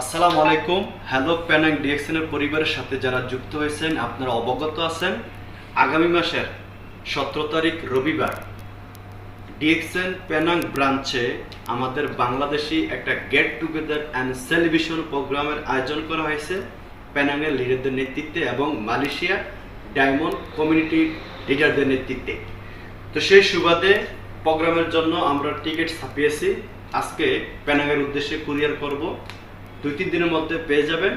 আসসালামু আলাইকুম। Hello Penang ডিএক্সএনের পরিবারের সাথে যারা যুক্ত হয়েছেন, আপনারা অবগত আছেন। আগামী মাসের সতেরো তারিখ রবিবার ডিএক্সএন প্যানাং ব্রাঞ্চে আমাদের বাংলাদেশি একটা গেট টুগেদার অ্যান্ড সেলিব্রেশন প্রোগ্রামের আয়োজন করা হয়েছে। প্যানাংয়ের লিডারদের নেতৃত্বে এবং মালয়েশিয়া ডায়মন্ড কমিউনিটি লিডারদের নেতৃত্বে। তো সেই সুবাদে প্রোগ্রামের জন্য আমরা টিকিট ছাপিয়েছি। আজকে প্যানাঙের উদ্দেশ্যে কুরিয়ার করব। দুই তিন দিনের মধ্যে পেয়ে যাবেন।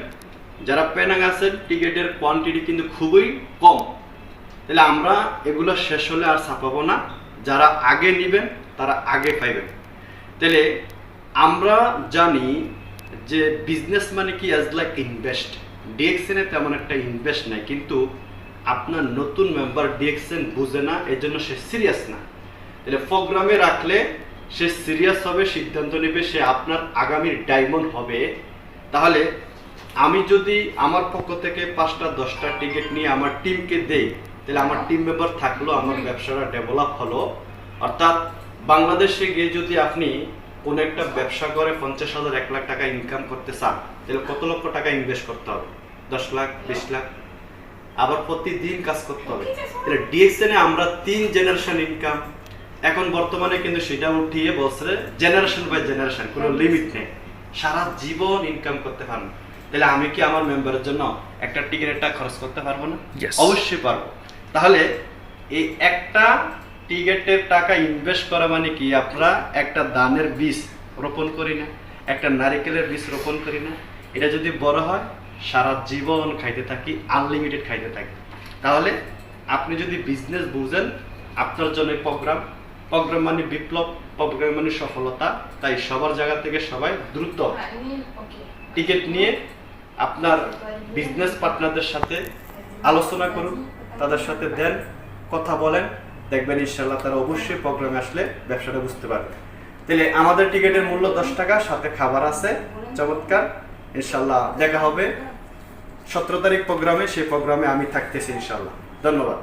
যারা প্যানাং আছেন, টিকিটের কোয়ান্টিটি কিন্তু খুবই কম। তাহলে আমরা এগুলো শেষ হলে আর ছাপাবো না। যারা আগে নেবেন, তারা আগে পাইবেন। তাহলে আমরা জানি যে বিজনেস মানে কি অ্যাজ লাইক ইনভেস্ট ডিএক্সএনে তেমন একটা ইনভেস্ট নাই, কিন্তু আপনার নতুন মেম্বার ডিএক্সএন বুঝে না এর জন্য সে সিরিয়াস না। তাহলে প্রোগ্রামে রাখলে সে সিরিয়াস হবে, সিদ্ধান্ত নেবে, সে আপনার আগামীর ডায়মন্ড হবে। তাহলে আমি যদি আমার পক্ষ থেকে পাঁচটা দশটা টিকিট নিয়ে আমার টিমকে দেই তাহলে আমার টিম মেম্বার থাকল আমার ব্যবসাটা ডেভেলপ হলো। অর্থাৎ বাংলাদেশে গিয়ে যদি আপনি কোনো একটা ব্যবসা করে পঞ্চাশ হাজার এক লাখ টাকা ইনকাম করতে চান তাহলে কত লক্ষ টাকা ইনভেস্ট করতে হবে? দশ লাখ বিশ লাখ? আবার প্রতিদিন কাজ করতে হবে। তাহলে ডিএক্সএনে আমরা তিন জেনারেশন ইনকাম এখন বর্তমানে কিন্তু সেটা উঠিয়ে বলছে জেনারেশন বাই জেনারেশন কোনো লিমিট নেই। সারা জীবন ইনকাম করতে পারব। তাহলে আমি কি আমার মেম্বারের জন্য একটা টিকিটের টাকা খরচ করতে পারব না? অবশ্যই পারব। তাহলে এই একটা টিকিটের টাকা ইনভেস্ট করা মানে কি? আমরা একটা দানের বীজ রোপণ করি না একটা নারিকেলের বীজ রোপণ করি না। এটা যদি বড় হয় সারা জীবন খাইতে থাকি আনলিমিটেড খাইতে থাকি। তাহলে আপনি যদি বিজনেস বুঝেন আপনার জন্য প্রোগ্রাম প্রোগ্রাম মানে বিপ্লব প্রোগ্রাম মানে সফলতা তাই সবার জায়গা থেকে সবাই দ্রুত টিকিট নিয়ে আপনার বিজনেস পার্টনারদের সাথে আলোচনা করুন তাদের সাথে দেন কথা বলেন দেখবেন ইনশাল্লাহ তারা অবশ্যই প্রোগ্রামে আসলে ব্যবসাটা বুঝতে পারবে। তাহলে আমাদের টিকিটের মূল্য দশ টাকা সাথে খাবার আছে চমৎকার ইনশাল্লাহ দেখা হবে সতেরো তারিখ প্রোগ্রামে সেই প্রোগ্রামে আমি থাকতেছি ইনশাল্লাহ ধন্যবাদ।